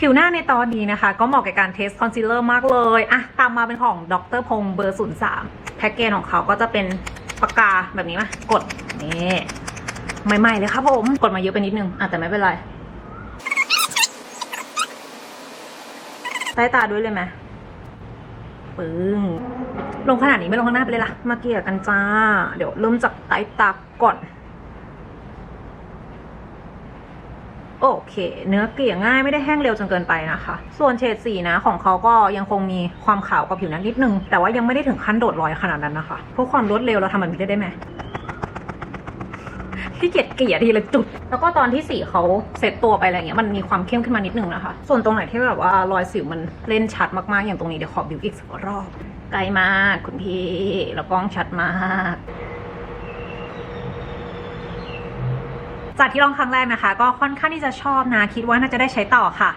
ผิวหน้าในตอนนี้นะคะ ก็เหมาะกับการเทสคอนซีลเลอร์มากเลยอะตามมาเป็นของดรพงศ์เบอร์ 03 แพ็กเกจของเขาก็จะเป็นปากกาแบบนี้มากด นี่ใหม่ๆเลยครับผม กดมาเยอะไปนิดนึงอะแต่ไม่เป็นไรใต้ตาด้วยเลยไหมปึ้งลงขนาดนี้ไม่ลงข้างหน้าไปเลยล่ะ มาเกี่ยกันจ้า เดี๋ยวเริ่มจากใต้ตาก่อน โอเค เนื้อเกลี่ยง่ายไม่ได้แห้งเร็วจนเกินไปนะคะ ส่วนเฉดสีนะของเขาก็ยังคงมีความขาวกับผิวหนังนิดนึง แต่ว่ายังไม่ได้ถึงขั้นโดดรอยขนาดนั้นนะคะเพื่อความรวดเร็วเราทำแบบนี้ได้ไหมที่เกียจเกลี่ยทีละจุด แล้วก็ตอนที่สีเขาเซตตัวไปอะไรเงี้ยมันมีความเข้มขึ้นมานิดนึงนะคะ ส่วนตรงไหนที่แบบว่ารอยสิวมันเล่นชัดมากๆ อย่างตรงนี้เดี๋ยวขอบิวอีกสักรอบ ไกลมากคุณพี่ แล้วกล้องชัดมาก จากที่ลองครั้งแรกนะคะ ก็ค่อนข้างที่จะชอบนะ คิดว่าน่าจะได้ใช้ต่อค่ะ